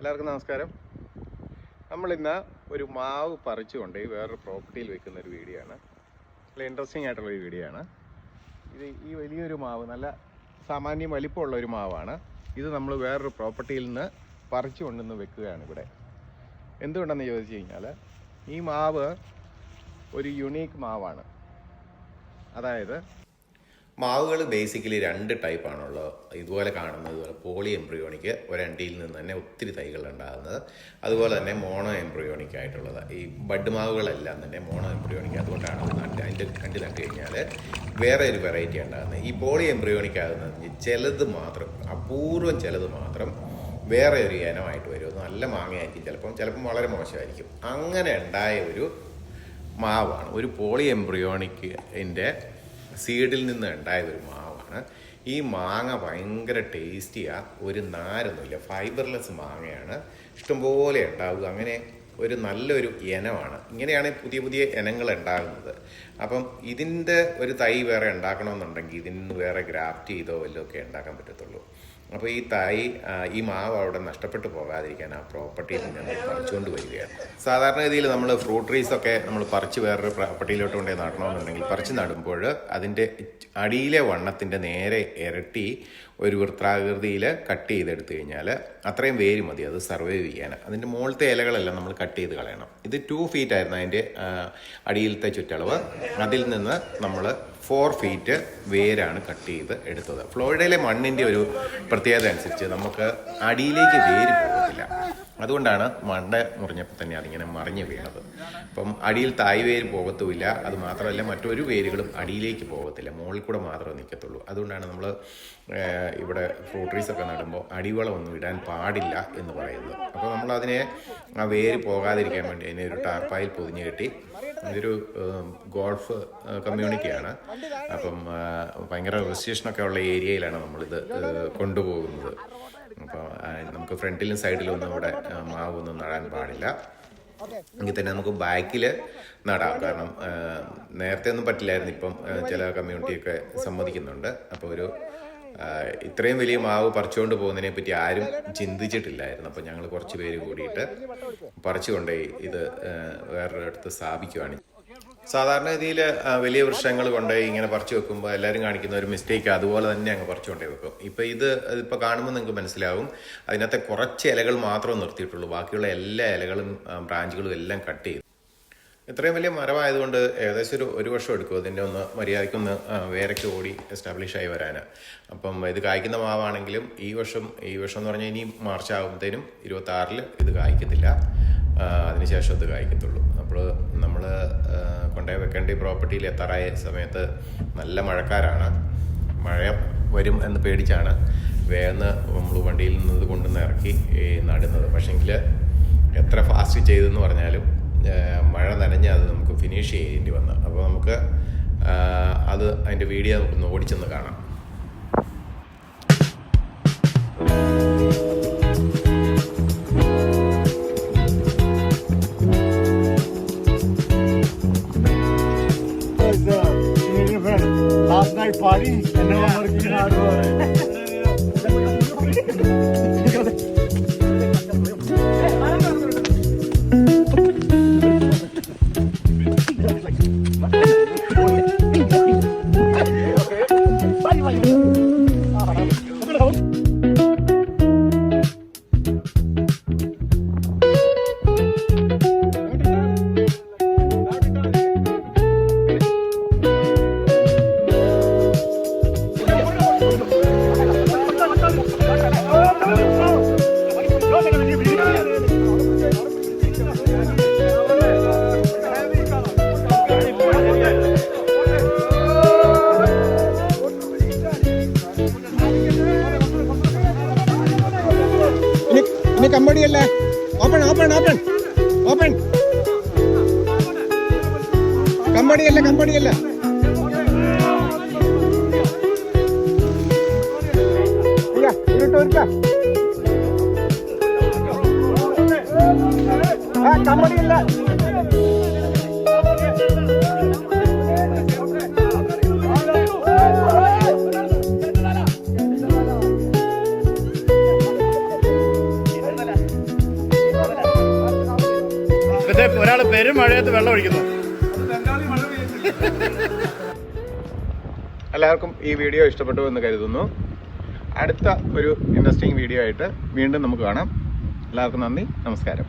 എല്ലാവർക്കും നമസ്കാരം. നമ്മൾ ഇന്ന് ഒരു മാവ് പറിച്ചുകൊണ്ട് വേറൊരു പ്രോപ്പർട്ടിയിൽ വെക്കുന്ന ഒരു വീഡിയോ ആണ്. നല്ല ഇൻട്രസ്റ്റിംഗ് ആയിട്ടുള്ള ഒരു വീഡിയോ ആണ്. ഇത് ഈ വലിയൊരു മാവ് നല്ല സാമാന്യം വലിപ്പമുള്ള ഒരു മാവാണ്. ഇത് നമ്മൾ വേറൊരു പ്രോപ്പർട്ടിയിൽ നിന്ന് പറിച്ചു കൊണ്ടുവന്ന് വെക്കുകയാണ് ഇവിടെ. എന്തുകൊണ്ടെന്ന് ചോദിച്ചു കഴിഞ്ഞാൽ ഈ മാവ് ഒരു യുണീക്ക് മാവാണ്. അതായത് മാവുകൾ ബേസിക്കലി രണ്ട് ടൈപ്പാണുള്ളത് ഇതുപോലെ കാണുന്നത് ഇതുപോലെ പോളി എംബ്രിയോണിക്ക് ഒരണ്ടിയിൽ നിന്ന് തന്നെ ഒത്തിരി തൈകൾ ഉണ്ടാകുന്നത്. അതുപോലെ തന്നെ മോണോ എംബ്രിയോണിക് ആയിട്ടുള്ളത്. ഈ ബഡ് മാവുകളെല്ലാം തന്നെ മോണോ എംബ്രിയോണിക് അതുകൊണ്ടാണ് അത് നട്ട് അതിന്റെ അണ്ടി നട്ട് കഴിഞ്ഞാൽ വേറെ ഒരു വെറൈറ്റി ഉണ്ടാകുന്നത്. ഈ പോളി എംബ്രിയോണിക് ആകുന്നത് ചിലത് മാത്രം അപൂർവം ചിലത് മാത്രം വേറെ ഒരു ഇനമായിട്ട് വരും. നല്ല മാങ്ങയായിരിക്കും ചിലപ്പം. ചിലപ്പം വളരെ മോശമായിരിക്കും. അങ്ങനെ ഉണ്ടായ ഒരു മാവാണ്. ഒരു പോളി എംബ്രിയോണിക്കിന്റെ സീഡിൽ നിന്ന് ഉണ്ടായ ഒരു മാവാണ്. ഈ മാങ്ങ ഭയങ്കര ടേസ്റ്റിയാണ് ഒരു നാരൊന്നുമില്ല. ഫൈബർലെസ് മാങ്ങയാണ്. ഇഷ്ടംപോലെ ഉണ്ടാവുക. അങ്ങനെ ഒരു നല്ലൊരു ഇനമാണ്. ഇങ്ങനെയാണ് പുതിയ പുതിയ ഇനങ്ങൾ ഉണ്ടാകുന്നത്. അപ്പം ഇതിന്റെ ഒരു തൈ വേറെ ഉണ്ടാക്കണമെന്നുണ്ടെങ്കിൽ ഇതിൽ നിന്ന് വേറെ ഗ്രാഫ്റ്റ് ചെയ്തോ വല്ലതും ഒക്കെ ഉണ്ടാക്കാൻ പറ്റത്തുള്ളൂ. അപ്പോൾ ഈ തൈ ഈ മാവ് അവിടെ നഷ്ടപ്പെട്ടു പോകാതിരിക്കാൻ ആ പ്രോപ്പർട്ടിയിൽ നിന്ന് ഞങ്ങൾ പറിച്ചുകൊണ്ട് വരികയാണ്. സാധാരണഗതിയിൽ നമ്മൾ ഫ്രൂട്ട് ട്രീസൊക്കെ നമ്മൾ പറിച്ച് വേറൊരു പ്രോപ്പർട്ടിയിലോട്ട് കൊണ്ടേ നടണമെന്നുണ്ടെങ്കിൽ പറിച്ച് നടുമ്പോൾ അതിന്റെ അടിയിലെ വണ്ണത്തിന്റെ നേരെ ഇരട്ടി ഒരു വൃത്താകൃതിയിൽ കട്ട് ചെയ്തെടുത്തു കഴിഞ്ഞാൽ അത്രയും വേര് മതി അത് സർവൈവ് ചെയ്യാൻ. അതിന്റെ മുകളിലത്തെ ഇലകളെല്ലാം നമ്മൾ കട്ട് ചെയ്ത് കളയണം. ഇത് ടു ഫീറ്റ് ആയിരുന്നു അതിന്റെ അടിയിലത്തെ ചുറ്റളവ്. അതിൽ നിന്ന് നമ്മൾ ഫോർ ഫീറ്റ് വേരാണ് കട്ട് ചെയ്ത് എടുത്തത്. ഫ്ലോറിഡയിലെ മണ്ണിന്റെ ഒരു പ്രത്യേകത അനുസരിച്ച് നമുക്ക് അടിയിലേക്ക് വേര് പോകത്തില്ല. അതുകൊണ്ടാണ് മണ്ട മുറിഞ്ഞപ്പോൾ തന്നെ അതിങ്ങനെ മറിഞ്ഞ് വീണത്. അപ്പം അടിയിൽ തായ് വേര് പോകത്തുമില്ല. അത് മാത്രമല്ല മറ്റൊരു വേരുകളും അടിയിലേക്ക് പോകത്തില്ല. മുകളിൽ കൂടെ മാത്രമേ നിൽക്കത്തുള്ളൂ. അതുകൊണ്ടാണ് നമ്മൾ ഇവിടെ ഫ്രൂട്ട് ട്രീസ് ഒക്കെ നടുമ്പോൾ അടിവളം ഒന്നും ഇടാൻ പാടില്ല എന്ന് പറയുന്നത്. അപ്പോൾ നമ്മൾ അതിനെ ആ വേര് പോകാതിരിക്കാൻ വേണ്ടി അതിനെ ഒരു ടാർപ്പായിൽ പൊതിഞ്ഞ് കെട്ടി അതൊരു ഗോൾഫ് കമ്മ്യൂണിറ്റിയാണ് അപ്പം ഭയങ്കര റെസ്ട്രിക്ഷനൊക്കെ ഉള്ള ഏരിയയിലാണ് നമ്മളിത് കൊണ്ടുപോകുന്നത്. അപ്പോൾ നമുക്ക് ഫ്രണ്ടിലും സൈഡിലും ഒന്നും ഇവിടെ മാവ് മാവൊന്നും നടാൻ പാടില്ല. എങ്കിൽ തന്നെ നമുക്ക് ബാക്കിൽ നടാം. കാരണം നേരത്തെ ഒന്നും പറ്റില്ലായിരുന്നു. ഇപ്പം ചില കമ്മ്യൂണിറ്റിയൊക്കെ സമ്മതിക്കുന്നുണ്ട്. അപ്പോൾ ഒരു ഇത്രയും വലിയ മാവ് പറിച്ചുകൊണ്ട് പോകുന്നതിനെ പറ്റി ആരും ചിന്തിച്ചിട്ടില്ലായിരുന്നു. അപ്പോൾ ഞങ്ങൾ കുറച്ച് പേര് കൂടിയിട്ട് പറിച്ചുകൊണ്ടേ ഇത് വേറൊരിടത്ത് സ്ഥാപിക്കുവാണ്. സാധാരണ രീതിയിൽ വലിയ വൃക്ഷങ്ങൾ കൊണ്ടുപോയി ഇങ്ങനെ പറിച്ചു വെക്കുമ്പോൾ എല്ലാവരും കാണിക്കുന്ന ഒരു മിസ്റ്റേക്ക് അതുപോലെ തന്നെ അങ്ങ് പറിച്ചു കൊണ്ടേ വെക്കും. ഇപ്പം ഇത് ഇപ്പോൾ കാണുമ്പോൾ നിങ്ങൾക്ക് മനസ്സിലാവും. അതിനകത്തെ കുറച്ച് ഇലകൾ മാത്രമേ നിർത്തിയിട്ടുള്ളൂ. ബാക്കിയുള്ള എല്ലാ ഇലകളും ബ്രാഞ്ചുകളും എല്ലാം കട്ട് ചെയ്തു. ഇത്രയും വലിയ മരമായതുകൊണ്ട് ഏകദേശം ഒരു ഒരു വർഷം എടുക്കും അതിന്റെ ഒന്ന് മര്യാദയ്ക്കൊന്ന് വേറെക്ക് ഓടി എസ്റ്റാബ്ലിഷ് ആയി വരാൻ. അപ്പം ഇത് കായ്ക്കുന്ന മാവാണെങ്കിലും ഈ വർഷം ഈ വർഷം എന്ന് പറഞ്ഞാൽ ഇനി മാർച്ച് ആകുമ്പോഴത്തേനും ഇരുപത്തി ആറിൽ ഇത് കായ്ക്കത്തില്ല. അതിനുശേഷം ഇത് കായ്ക്കത്തുള്ളൂ. അപ്പോൾ നമ്മൾ കൊണ്ടുപോയി വെക്കേണ്ട പ്രോപ്പർട്ടിയിൽ എത്താറായ സമയത്ത് നല്ല മഴക്കാരാണ്. മഴ വരും എന്ന് പേടിച്ചാണ് വേഗം നമ്മൾ വണ്ടിയിൽ നിന്ന് ഇത് കൊണ്ടുവന്ന് ഇറക്കി നടുന്നത്. പക്ഷേങ്കിൽ എത്ര ഫാസ്റ്റ് ചെയ്തെന്ന് പറഞ്ഞാലും മഴ നനഞ്ഞ് അത് നമുക്ക് ഫിനിഷ് ചെയ്യേണ്ടി വന്നു. അപ്പോൾ നമുക്ക് അത് അതിന്റെ വീഡിയോ നമുക്കൊന്ന് ഓടിച്ചെന്ന് കാണാം. Last night party and now I'm working hard இன்னும் கம்பெனி இல்லை. Open open open open company இல்லை கம்பெனி இல்லை. இருட்டும் இருக்கா? கம்பெனி இல்லை. പക്ഷേ ഒരാൾ പെരും മഴയത്ത് വെള്ളം ഒഴിക്കുന്നു. എല്ലാവർക്കും ഈ വീഡിയോ ഇഷ്ടപ്പെട്ടു എന്ന് കരുതുന്നു. അടുത്ത ഒരു ഇൻട്രസ്റ്റിംഗ് വീഡിയോ ആയിട്ട് വീണ്ടും നമുക്ക് കാണാം. എല്ലാവർക്കും നന്ദി. നമസ്കാരം.